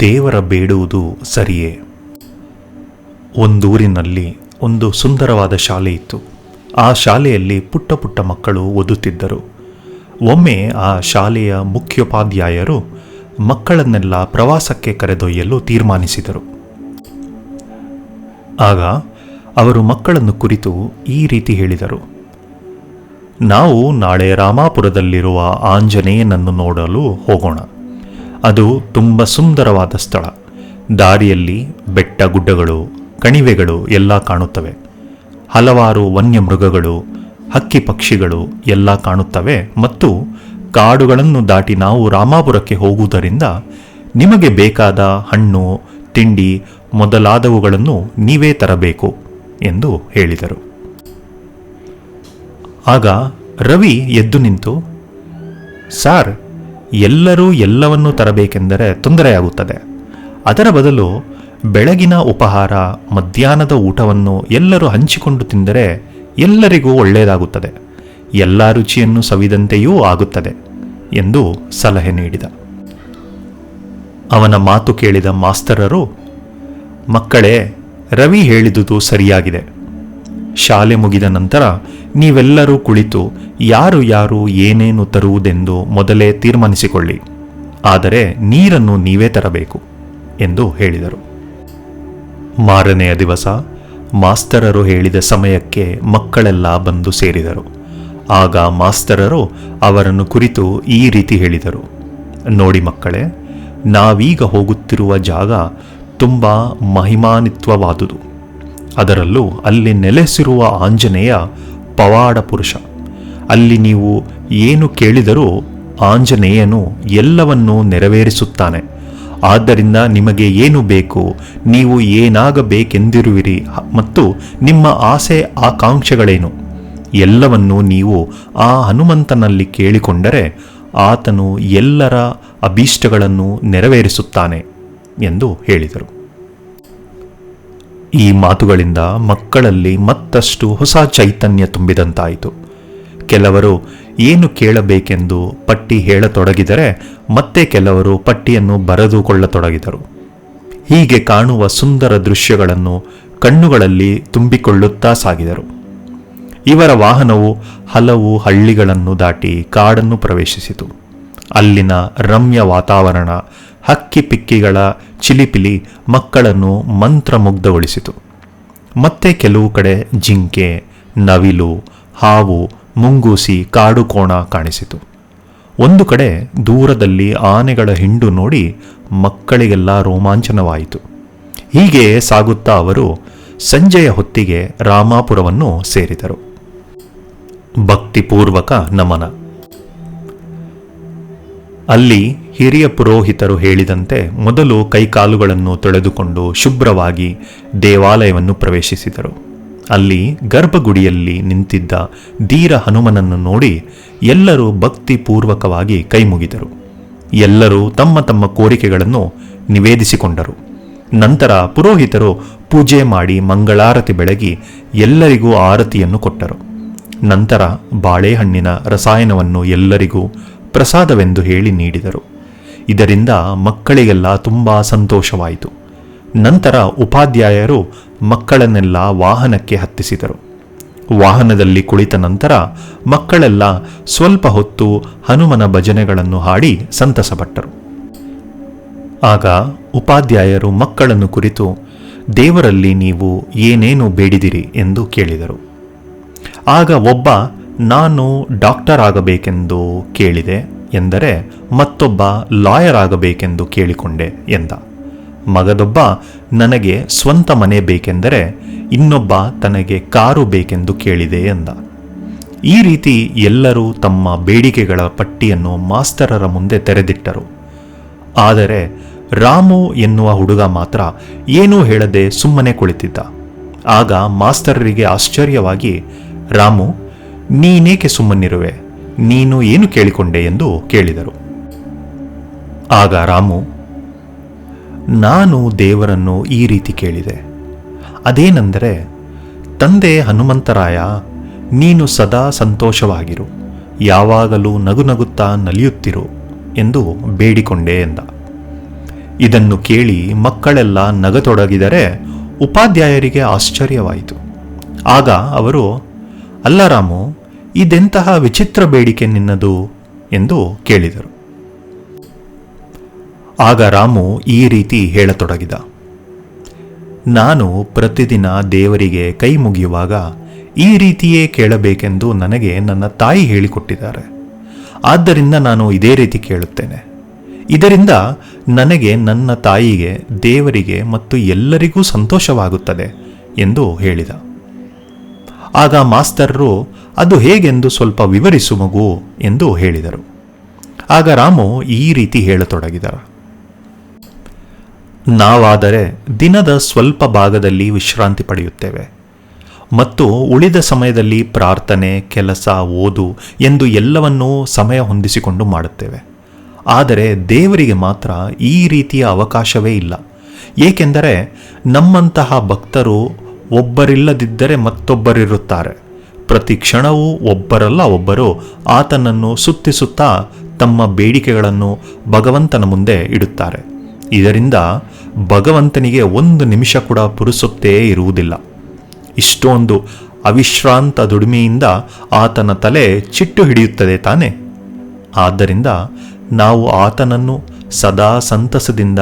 ದೇವರ ಬೇಡುವುದು ಸರಿಯೇ? ಒಂದೂರಿನಲ್ಲಿ ಒಂದು ಸುಂದರವಾದ ಶಾಲೆ ಇತ್ತು. ಆ ಶಾಲೆಯಲ್ಲಿ ಪುಟ್ಟ ಪುಟ್ಟ ಮಕ್ಕಳು ಓದುತ್ತಿದ್ದರು. ಒಮ್ಮೆ ಆ ಶಾಲೆಯ ಮುಖ್ಯೋಪಾಧ್ಯಾಯರು ಮಕ್ಕಳನ್ನೆಲ್ಲ ಪ್ರವಾಸಕ್ಕೆ ಕರೆದೊಯ್ಯಲು ತೀರ್ಮಾನಿಸಿದರು. ಆಗ ಅವರು ಮಕ್ಕಳನ್ನು ಕುರಿತು ಈ ರೀತಿ ಹೇಳಿದರು. ನಾವು ನಾಳೆ ರಾಮಾಪುರದಲ್ಲಿರುವ ಆಂಜನೇಯನನ್ನು ನೋಡಲು ಹೋಗೋಣ. ಅದು ತುಂಬ ಸುಂದರವಾದ ಸ್ಥಳ. ದಾರಿಯಲ್ಲಿ ಬೆಟ್ಟ ಗುಡ್ಡಗಳು, ಕಣಿವೆಗಳು ಎಲ್ಲ ಕಾಣುತ್ತವೆ. ಹಲವಾರು ವನ್ಯಮೃಗಗಳು, ಹಕ್ಕಿ ಪಕ್ಷಿಗಳು ಎಲ್ಲ ಕಾಣುತ್ತವೆ ಮತ್ತು ಕಾಡುಗಳನ್ನು ದಾಟಿ ನಾವು ರಾಮಾಪುರಕ್ಕೆ ಹೋಗುವುದರಿಂದ ನಿಮಗೆ ಬೇಕಾದ ಹಣ್ಣು, ತಿಂಡಿ ಮೊದಲಾದವುಗಳನ್ನು ನೀವೇ ತರಬೇಕು ಎಂದು ಹೇಳಿದರು. ಆಗ ರವಿ ಎದ್ದು ನಿಂತು, ಸಾರ್ ಎಲ್ಲರೂ ಎಲ್ಲವನ್ನೂ ತರಬೇಕೆಂದರೆ ತೊಂದರೆಯಾಗುತ್ತದೆ. ಅದರ ಬದಲು ಬೆಳಗಿನ ಉಪಹಾರ, ಮಧ್ಯಾಹ್ನದ ಊಟವನ್ನು ಎಲ್ಲರೂ ಹಂಚಿಕೊಂಡು ತಿಂದರೆ ಎಲ್ಲರಿಗೂ ಒಳ್ಳೆಯದಾಗುತ್ತದೆ. ಎಲ್ಲ ರುಚಿಯನ್ನು ಸವಿದಂತೆಯೂ ಆಗುತ್ತದೆ ಎಂದು ಸಲಹೆ ನೀಡಿದ. ಅವನ ಮಾತು ಕೇಳಿದ ಮಾಸ್ತರರು, ಮಕ್ಕಳೇ, ರವಿ ಹೇಳಿದುದು ಸರಿಯಾಗಿದೆ. ಶಾಲೆ ಮುಗಿದ ನಂತರ ನೀವೆಲ್ಲರೂ ಕುಳಿತು ಯಾರು ಯಾರು ಏನೇನು ತರುವುದೆಂದು ಮೊದಲೇ ತೀರ್ಮಾನಿಸಿಕೊಳ್ಳಿ. ಆದರೆ ನೀರನ್ನು ನೀವೇ ತರಬೇಕು ಎಂದು ಹೇಳಿದರು. ಮಾರನೆಯ ದಿವಸ ಮಾಸ್ತರರು ಹೇಳಿದ ಸಮಯಕ್ಕೆ ಮಕ್ಕಳೆಲ್ಲ ಬಂದು ಸೇರಿದರು. ಆಗ ಮಾಸ್ತರರು ಅವರನ್ನು ಕುರಿತು ಈ ರೀತಿ ಹೇಳಿದರು. ನೋಡಿ ಮಕ್ಕಳೇ, ನಾವೀಗ ಹೋಗುತ್ತಿರುವ ಜಾಗ ತುಂಬ ಮಹಿಮಾನಿತ್ವವಾದುದು ಅದರಲ್ಲೂ ಅಲ್ಲಿ ನೆಲೆಸಿರುವ ಆಂಜನೇಯ ಪವಾಡ ಪುರುಷ. ಅಲ್ಲಿ ನೀವು ಏನು ಕೇಳಿದರೂ ಆಂಜನೇಯನು ಎಲ್ಲವನ್ನೂ ನೆರವೇರಿಸುತ್ತಾನೆ. ಆದ್ದರಿಂದ ನಿಮಗೆ ಏನು ಬೇಕು? ನೀವು ಏನಾಗಬೇಕೆಂದಿರುವಿರಿ? ಮತ್ತು ನಿಮ್ಮ ಆಸೆ ಆಕಾಂಕ್ಷೆಗಳೇನು? ಎಲ್ಲವನ್ನೂ ನೀವು ಆ ಹನುಮಂತನಲ್ಲಿ ಕೇಳಿಕೊಂಡರೆ ಆತನು ಎಲ್ಲರ ಅಭೀಷ್ಟಗಳನ್ನು ನೆರವೇರಿಸುತ್ತಾನೆ ಎಂದು ಹೇಳಿದರು. ಈ ಮಾತುಗಳಿಂದ ಮಕ್ಕಳಲ್ಲಿ ಮತ್ತಷ್ಟು ಹೊಸ ಚೈತನ್ಯ ತುಂಬಿದಂತಾಯಿತು. ಕೆಲವರು ಏನು ಕೇಳಬೇಕೆಂದು ಪಟ್ಟಿ ಹೇಳತೊಡಗಿದರೆ ಮತ್ತೆ ಕೆಲವರು ಪಟ್ಟಿಯನ್ನು ಬರೆದುಕೊಳ್ಳತೊಡಗಿದರು. ಹೀಗೆ ಕಾಣುವ ಸುಂದರ ದೃಶ್ಯಗಳನ್ನು ಕಣ್ಣುಗಳಲ್ಲಿ ತುಂಬಿಕೊಳ್ಳುತ್ತಾ ಸಾಗಿದರು. ಇವರ ವಾಹನವು ಹಲವು ಹಳ್ಳಿಗಳನ್ನು ದಾಟಿ ಕಾಡನ್ನು ಪ್ರವೇಶಿಸಿತು. ಅಲ್ಲಿನ ರಮ್ಯ ವಾತಾವರಣ, ಹಕ್ಕಿ ಪಿಕ್ಕಿಗಳ ಚಿಲಿಪಿಲಿ ಮಕ್ಕಳನ್ನು ಮಂತ್ರಮುಗ್ಧಗೊಳಿಸಿತು. ಮತ್ತೆ ಕೆಲವು ಕಡೆ ಜಿಂಕೆ, ನವಿಲು, ಹಾವು, ಮುಂಗೂಸಿ ಕಾಡುಕೋಣ ಕಾಣಿಸಿತು. ಒಂದು ಕಡೆ ದೂರದಲ್ಲಿ ಆನೆಗಳ ಹಿಂಡು ನೋಡಿ ಮಕ್ಕಳಿಗೆಲ್ಲ ರೋಮಾಂಚನವಾಯಿತು. ಹೀಗೆ ಸಾಗುತ್ತಾ ಅವರು ಸಂಜೆಯ ಹೊತ್ತಿಗೆ ರಾಮಾಪುರವನ್ನು ಸೇರಿದರು. ಭಕ್ತಿಪೂರ್ವಕ ನಮನ. ಅಲ್ಲಿ ಹಿರಿಯ ಪುರೋಹಿತರು ಹೇಳಿದಂತೆ ಮೊದಲು ಕೈಕಾಲುಗಳನ್ನು ತೊಳೆದುಕೊಂಡು ಶುಭ್ರವಾಗಿ ದೇವಾಲಯವನ್ನು ಪ್ರವೇಶಿಸಿದರು. ಅಲ್ಲಿ ಗರ್ಭಗುಡಿಯಲ್ಲಿ ನಿಂತಿದ್ದ ಧೀರ ಹನುಮನನ್ನು ನೋಡಿ ಎಲ್ಲರೂ ಭಕ್ತಿಪೂರ್ವಕವಾಗಿ ಕೈಮುಗಿದರು. ಎಲ್ಲರೂ ತಮ್ಮ ತಮ್ಮ ಕೋರಿಕೆಗಳನ್ನು ನಿವೇದಿಸಿಕೊಂಡರು. ನಂತರ ಪುರೋಹಿತರು ಪೂಜೆ ಮಾಡಿ ಮಂಗಳಾರತಿ ಬೆಳಗಿ ಎಲ್ಲರಿಗೂ ಆರತಿಯನ್ನು ಕೊಟ್ಟರು. ನಂತರ ಬಾಳೆಹಣ್ಣಿನ ರಸಾಯನವನ್ನು ಎಲ್ಲರಿಗೂ ಪ್ರಸಾದವೆಂದು ಹೇಳಿ ನೀಡಿದರು. ಇದರಿಂದ ಮಕ್ಕಳಿಗೆಲ್ಲ ತುಂಬ ಸಂತೋಷವಾಯಿತು. ನಂತರ ಉಪಾಧ್ಯಾಯರು ಮಕ್ಕಳನ್ನೆಲ್ಲ ವಾಹನಕ್ಕೆ ಹತ್ತಿಸಿದರು. ವಾಹನದಲ್ಲಿ ಕುಳಿತ ನಂತರ ಮಕ್ಕಳೆಲ್ಲ ಸ್ವಲ್ಪ ಹೊತ್ತು ಹನುಮನ ಭಜನೆಗಳನ್ನು ಹಾಡಿ ಸಂತಸಪಟ್ಟರು. ಆಗ ಉಪಾಧ್ಯಾಯರು ಮಕ್ಕಳನ್ನು ಕುರಿತು, ದೇವರಲ್ಲಿ ನೀವು ಏನೇನು ಬೇಡಿದಿರಿ? ಎಂದು ಕೇಳಿದರು. ಆಗ ಒಬ್ಬ ನಾನು ಡಾಕ್ಟರ್ ಆಗಬೇಕೆಂದು ಕೇಳಿದೆ ಎಂದರೆ ಮತ್ತೊಬ್ಬ ಲಾಯರ್ ಆಗಬೇಕೆಂದು ಕೇಳಿಕೊಂಡೆ ಎಂದ. ಮಗದೊಬ್ಬ ನನಗೆ ಸ್ವಂತ ಮನೆ ಬೇಕೆಂದರೆ ಇನ್ನೊಬ್ಬ ತನಗೆ ಕಾರು ಬೇಕೆಂದು ಕೇಳಿದೆ ಎಂದ. ಈ ರೀತಿ ಎಲ್ಲರೂ ತಮ್ಮ ಬೇಡಿಕೆಗಳ ಪಟ್ಟಿಯನ್ನು ಮಾಸ್ತರರ ಮುಂದೆ ತೆರೆದಿಟ್ಟರು. ಆದರೆ ರಾಮು ಎನ್ನುವ ಹುಡುಗ ಮಾತ್ರ ಏನೂ ಹೇಳದೆ ಸುಮ್ಮನೆ ಕುಳಿತಿದ್ದ. ಆಗ ಮಾಸ್ತರರಿಗೆ ಆಶ್ಚರ್ಯವಾಗಿ, ರಾಮು ನೀನೇಕೆ ಸುಮ್ಮನಿರುವೆ? ನೀನು ಏನು ಕೇಳಿಕೊಂಡೆ ಎಂದು ಕೇಳಿದರು. ಆಗ ರಾಮು, ನಾನು ದೇವರನ್ನು ಈ ರೀತಿ ಕೇಳಿದೆ. ಅದೇನೆಂದರೆ, ತಂದೆ ಹನುಮಂತರಾಯ, ನೀನು ಸದಾ ಸಂತೋಷವಾಗಿರು. ಯಾವಾಗಲೂ ನಗು ನಗುತ್ತಾ ನಲಿಯುತ್ತಿರು ಎಂದು ಬೇಡಿಕೊಂಡೆ ಎಂದ. ಇದನ್ನು ಕೇಳಿ ಮಕ್ಕಳೆಲ್ಲ ನಗತೊಡಗಿದರೆ ಉಪಾಧ್ಯಾಯರಿಗೆ ಆಶ್ಚರ್ಯವಾಯಿತು. ಆಗ ಅವರು, ಅಲ್ಲ ರಾಮು ಇದೆಂತಹ ವಿಚಿತ್ರ ಬೇಡಿಕೆ ನಿನ್ನದು ಎಂದು ಕೇಳಿದರು. ಆಗ ರಾಮು ಈ ರೀತಿ ಹೇಳತೊಡಗಿದ. ನಾನು ಪ್ರತಿದಿನ ದೇವರಿಗೆ ಕೈ ಮುಗಿಯುವಾಗ ಈ ರೀತಿಯೇ ಕೇಳಬೇಕೆಂದು ನನಗೆ ನನ್ನ ತಾಯಿ ಹೇಳಿಕೊಟ್ಟಿದ್ದಾರೆ. ಆದ್ದರಿಂದ ನಾನು ಇದೇ ರೀತಿ ಕೇಳುತ್ತೇನೆ. ಇದರಿಂದ ನನಗೆ ನನ್ನ ತಾಯಿಗೆ, ದೇವರಿಗೆ ಮತ್ತು ಎಲ್ಲರಿಗೂ ಸಂತೋಷವಾಗುತ್ತದೆ ಎಂದು ಹೇಳಿದ. ಆಗ ಮಾಸ್ತರ್ರು, ಅದು ಹೇಗೆಂದು ಸ್ವಲ್ಪ ವಿವರಿಸು ಮಗು ಎಂದು ಹೇಳಿದರು. ಆಗ ರಾಮು ಈ ರೀತಿ ಹೇಳತೊಡಗಿದರು ನಾವಾದರೆ ದಿನದ ಸ್ವಲ್ಪ ಭಾಗದಲ್ಲಿ ವಿಶ್ರಾಂತಿ ಪಡೆಯುತ್ತೇವೆ. ಮತ್ತು ಉಳಿದ ಸಮಯದಲ್ಲಿ ಪ್ರಾರ್ಥನೆ, ಕೆಲಸ, ಓದು ಎಂದು ಎಲ್ಲವನ್ನೂ ಸಮಯ ಹೊಂದಿಸಿಕೊಂಡು ಮಾಡುತ್ತೇವೆ. ಆದರೆ ದೇವರಿಗೆ ಮಾತ್ರ ಈ ರೀತಿಯ ಅವಕಾಶವೇ ಇಲ್ಲ. ಏಕೆಂದರೆ ನಮ್ಮಂತಹ ಭಕ್ತರು ಒಬ್ಬರಿಲ್ಲದಿದ್ದರೆ ಮತ್ತೊಬ್ಬರಿರುತ್ತಾರೆ. ಪ್ರತಿ ಕ್ಷಣವೂ ಒಬ್ಬರಲ್ಲ ಒಬ್ಬರು ಆತನನ್ನು ಸುತ್ತಿಸುತ್ತಾ ತಮ್ಮ ಬೇಡಿಕೆಗಳನ್ನು ಭಗವಂತನ ಮುಂದೆ ಇಡುತ್ತಾರೆ. ಇದರಿಂದ ಭಗವಂತನಿಗೆ ಒಂದು ನಿಮಿಷ ಕೂಡ ಪುರುಸುತ್ತೇ ಇರುವುದಿಲ್ಲ. ಇಷ್ಟೊಂದು ಅವಿಶ್ರಾಂತ ದುಡಿಮೆಯಿಂದ ಆತನ ತಲೆ ಚಿಟ್ಟು ಹಿಡಿಯುತ್ತದೆ ತಾನೆ? ಆದ್ದರಿಂದ ನಾವು ಆತನನ್ನು ಸದಾ ಸಂತಸದಿಂದ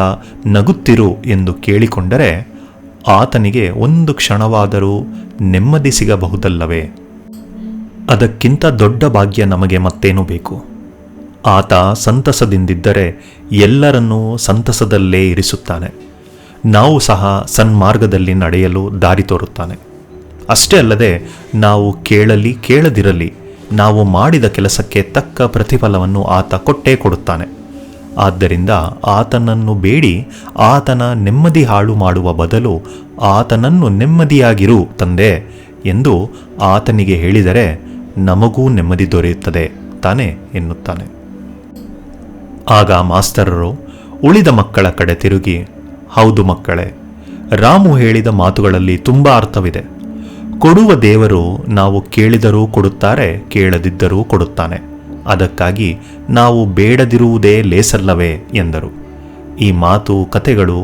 ನಗುತ್ತಿರು ಎಂದು ಕೇಳಿಕೊಂಡರೆ ಆತನಿಗೆ ಒಂದು ಕ್ಷಣವಾದರೂ ನೆಮ್ಮದಿ ಸಿಗಬಹುದಲ್ಲವೇ? ಅದಕ್ಕಿಂತ ದೊಡ್ಡ ಭಾಗ್ಯ ನಮಗೆ ಮತ್ತೇನು ಬೇಕು? ಆತ ಸಂತಸದಿಂದಿದ್ದರೆ ಎಲ್ಲರನ್ನೂ ಸಂತಸದಲ್ಲೇ ಇರಿಸುತ್ತಾನೆ. ನಾವು ಸಹ ಸನ್ಮಾರ್ಗದಲ್ಲಿ ನಡೆಯಲು ದಾರಿ ತೋರುತ್ತಾನೆ. ಅಷ್ಟೇ ಅಲ್ಲದೆ ನಾವು ಕೇಳಲಿ ಕೇಳದಿರಲಿ, ನಾವು ಮಾಡಿದ ಕೆಲಸಕ್ಕೆ ತಕ್ಕ ಪ್ರತಿಫಲವನ್ನು ಆತ ಕೊಟ್ಟೇ ಕೊಡುತ್ತಾನೆ. ಆದ್ದರಿಂದ ಆತನನ್ನು ಬೇಡಿ, ಆತನ ನೆಮ್ಮದಿ ಹಾಳು ಮಾಡುವ ಬದಲು ಆತನನ್ನು ನೆಮ್ಮದಿಯಾಗಿರು ತಂದೆ ಎಂದು ಆತನಿಗೆ ಹೇಳಿದರೆ ನಮಗೂ ನೆಮ್ಮದಿ ದೊರೆಯುತ್ತದೆ ತಾನೆ ಎನ್ನುತ್ತಾನೆ. ಆಗ ಮಾಸ್ತರರು, ಉಳಿದ ಮಕ್ಕಳ ಕಡೆ ತಿರುಗಿ, ಹೌದು ಮಕ್ಕಳೇ, ರಾಮು ಹೇಳಿದ ಮಾತುಗಳಲ್ಲಿ ತುಂಬ ಅರ್ಥವಿದೆ. ಕೊಡುವ ದೇವರು ನಾವು ಕೇಳಿದರೂ ಕೊಡುತ್ತಾರೆ, ಕೇಳದಿದ್ದರೂ ಕೊಡುತ್ತಾನೆ. ಅದಕ್ಕಾಗಿ ನಾವು ಬೇಡದಿರುವುದೇ ಲೇಸಲ್ಲವೇ ಎಂದರು. ಈ ಮಾತು ಕತೆಗಳು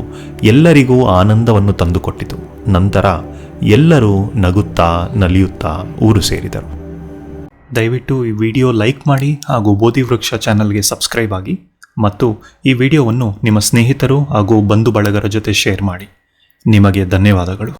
ಎಲ್ಲರಿಗೂ ಆನಂದವನ್ನು ತಂದುಕೊಟ್ಟಿತು. ನಂತರ ಎಲ್ಲರೂ ನಗುತ್ತಾ ನಲಿಯುತ್ತಾ ಊರು ಸೇರಿದರು. ದಯವಿಟ್ಟು ಈ ವಿಡಿಯೋ ಲೈಕ್ ಮಾಡಿ ಹಾಗೂ ಬೋಧಿವೃಕ್ಷ ಚಾನಲ್ಗೆ ಸಬ್ಸ್ಕ್ರೈಬ್ ಆಗಿ ಮತ್ತು ಈ ವಿಡಿಯೋವನ್ನು ನಿಮ್ಮ ಸ್ನೇಹಿತರು ಹಾಗೂ ಬಂಧು ಬಳಗರ ಜೊತೆ ಶೇರ್ ಮಾಡಿ. ನಿಮಗೆ ಧನ್ಯವಾದಗಳು.